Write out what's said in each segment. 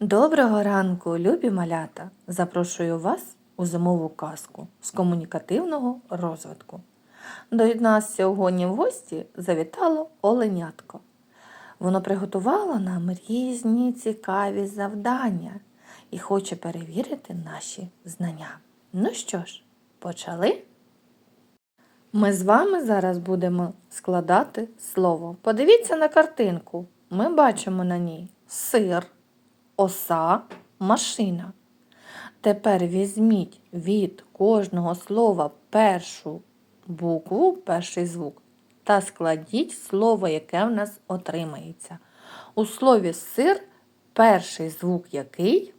Доброго ранку, любі малята! Запрошую вас у зимову казку з комунікативного розвитку. До нас сьогодні в гості завітало оленятко. Воно приготувало нам різні цікаві завдання і хоче перевірити наші знання. Ну що ж, почали? Ми з вами зараз будемо складати слово. Подивіться на картинку. Ми бачимо на ній сир, оса, машина. Тепер візьміть від кожного слова першу букву, перший звук, та складіть слово, яке в нас отримається. У слові сир перший звук який?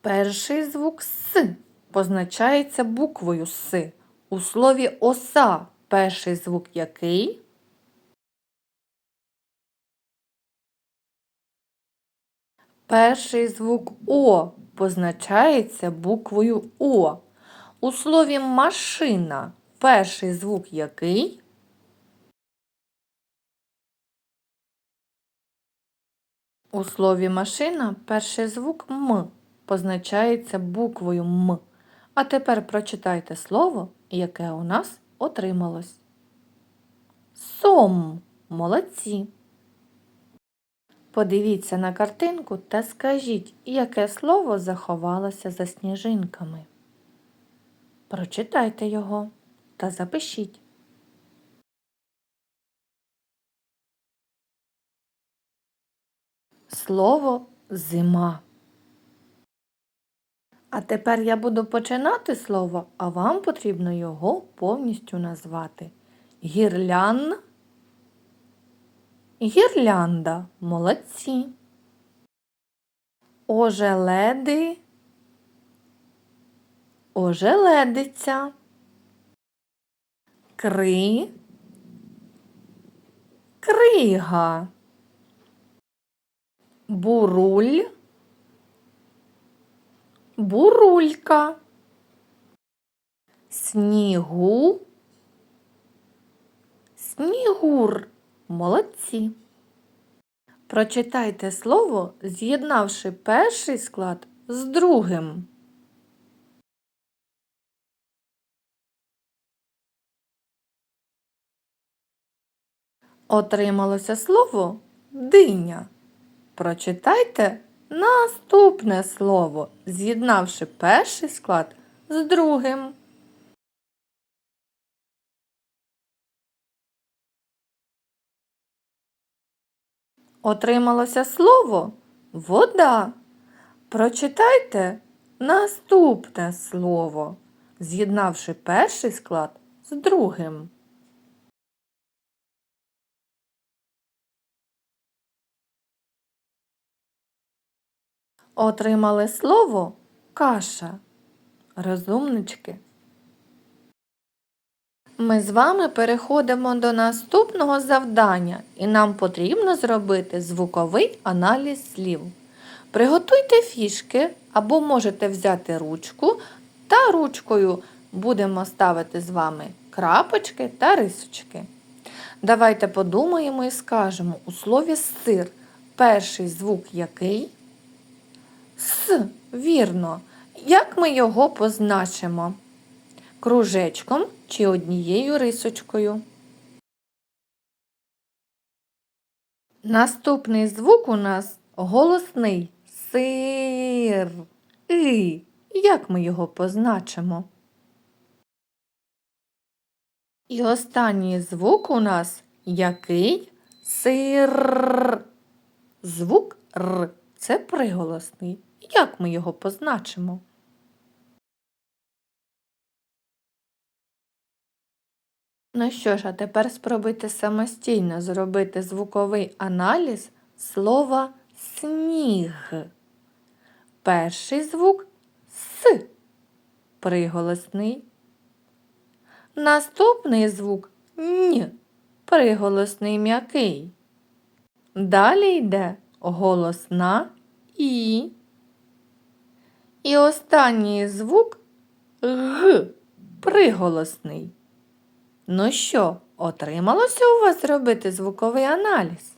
Перший звук С позначається буквою С. У слові оса перший звук який? Перший звук О позначається буквою О. У слові машина перший звук який? У слові машина перший звук М позначається буквою М. А тепер прочитайте слово, яке у нас отрималось. Сом. Молодці. Подивіться на картинку та скажіть, яке слово заховалося за сніжинками. Прочитайте його та запишіть. Слово зима. А тепер я буду починати слово, а вам потрібно його повністю назвати. Гірлян. Гірлянда. Молодці. Ожеледи. Ожеледиця. Кри. Крига. Буруль. Бурулька. Снігу. Снігур. Молодці. Прочитайте слово, з'єднавши перший склад з другим. Отрималося слово диня. Прочитайте наступне слово, з'єднавши перший склад з другим. Отрималося слово вода. Прочитайте наступне слово, з'єднавши перший склад з другим. Отримали слово каша. Розумнички. Ми з вами переходимо до наступного завдання, і нам потрібно зробити звуковий аналіз слів. Приготуйте фішки або можете взяти ручку та ручкою будемо ставити з вами крапочки та рисочки. Давайте подумаємо і скажемо у слові сир перший звук який? С, вірно. Як ми його позначимо? Кружечком чи однією рисочкою. Наступний звук у нас голосний сир. И. Як ми його позначимо? І останній звук у нас який сир. Звук Р. Це приголосний. Як ми його позначимо? Ну що ж, а тепер спробуйте самостійно зробити звуковий аналіз слова сніг. Перший звук С. Приголосний. Наступний звук Н. Приголосний м'який. Далі йде голосна І. І останній звук Г. Приголосний. Ну що, Отрималося у вас зробити звуковий аналіз?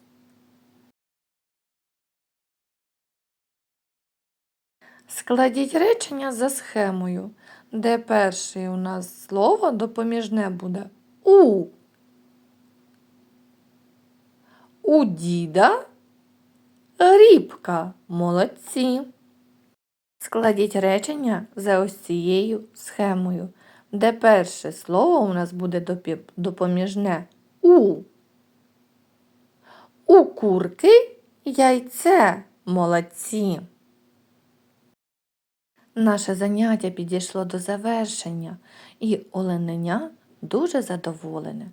Складіть речення за схемою, де перше у нас слово допоміжне буде у. У діда рібка. Молодці. Складіть речення за ось схемою, де перше слово у нас буде допоміжне у. У курки яйце. Молодці. Наше заняття підійшло до завершення, і олененя дуже задоволене.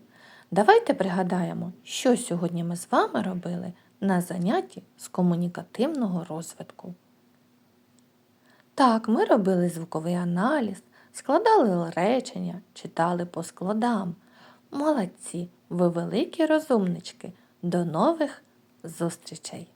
Давайте пригадаємо, що сьогодні ми з вами робили на занятті з комунікативного розвитку. Так, ми робили звуковий аналіз, складали речення, читали по складам. Молодці, ви великі розумнички. До нових зустрічей!